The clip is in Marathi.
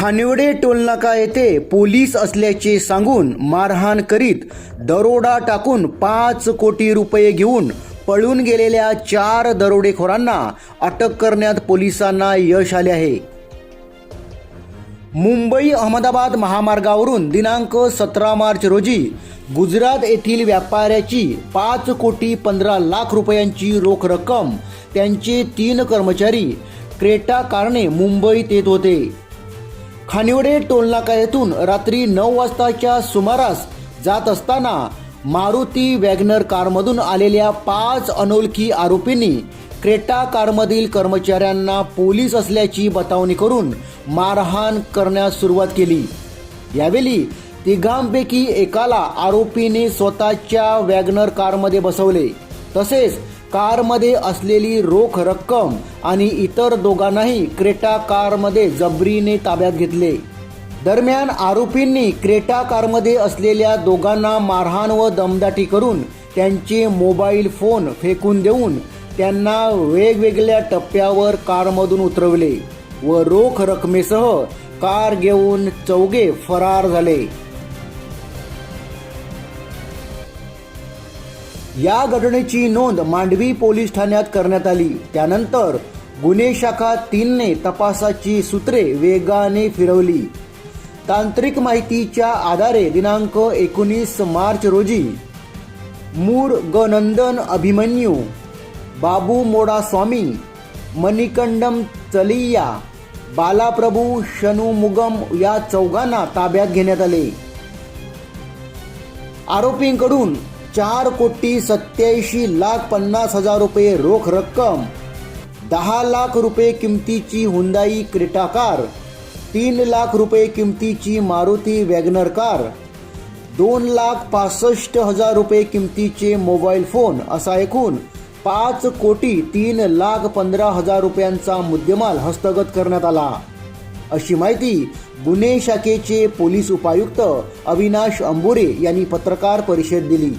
खानिवडे टोलनाका येथे पोलीस असल्याचे सांगून मारहाण करीत दरोडा टाकून पाच कोटी रुपये घेऊन पळून गेलेल्या चार दरोडेखोरांना अटक करण्यात पोलिसांना यश आले आहे. मुंबई अहमदाबाद महामार्गावरून दिनांक सतरा मार्च रोजी गुजरात येथील व्यापाऱ्याची पाच कोटी पंधरा लाख रुपयांची रोख रक्कम त्यांचे तीन कर्मचारी क्रेटा कारणे मुंबईत येत होते. खानिवडे टोलनाका येथून रात्री नऊ वाजताच्या सुमारास जात असताना मारुती वॅगनर कारमधून आलेल्या पाच अनोळखी आरोपींनी क्रेटा कारमधील कर्मचाऱ्यांना पोलीस असल्याची बतावणी करून मारहाण करण्यास सुरुवात केली. यावेळी तिघांपैकी एकाला आरोपीने स्वतःच्या वॅगनर कारमध्ये बसवले. तसेच कारमध्ये असलेली रोख रक्कम आणि इतर दोघांनाही क्रेटा कारमध्ये जबरीने ताब्यात घेतले. दरम्यान आरोपींनी क्रेटा कारमध्ये असलेल्या दोघांना मारहाण व दमदाटी करून त्यांचे मोबाईल फोन फेकून देऊन त्यांना वेगवेगळ्या टप्प्यावर कारमधून उतरवले व रोख रकमेसह कार घेऊन चौघे फरार झाले. या घटनेची नोंद मांडवी पोलीस ठाण्यात करण्यात आली. त्यानंतर गुन्हे शाखा तीनने तपासाची सूत्रे वेगाने फिरवली. तांत्रिक माहितीच्या आधारे दिनांक एकोणीस मार्च रोजी मूळ गनंदन अभिमन्यू बाबू मोडा स्वामी मणिकंडम चलिया बालाप्रभू शनुमुगम या चौघांना ताब्यात घेण्यात आले. आरोपींकडून चार कोटी सत्याऐंशी लाख पन्नास हजार रुपये रोख रक्कम दहा लाख रुपये किमतीची हुंदाई क्रेटा कार तीन लाख रुपये किमतीची मारुती वॅगनर कार दोन लाख पासष्ट हजार रुपये किमतीचे मोबाईल फोन असा एकूण पाच कोटी तीन लाख पंधरा हजार रुपयांचा मुद्देमाल हस्तगत करण्यात आला. अशी माहिती गुन्हे शाखेचे पोलीस उपायुक्त अविनाश अंबुरे यांनी पत्रकार परिषद दिली.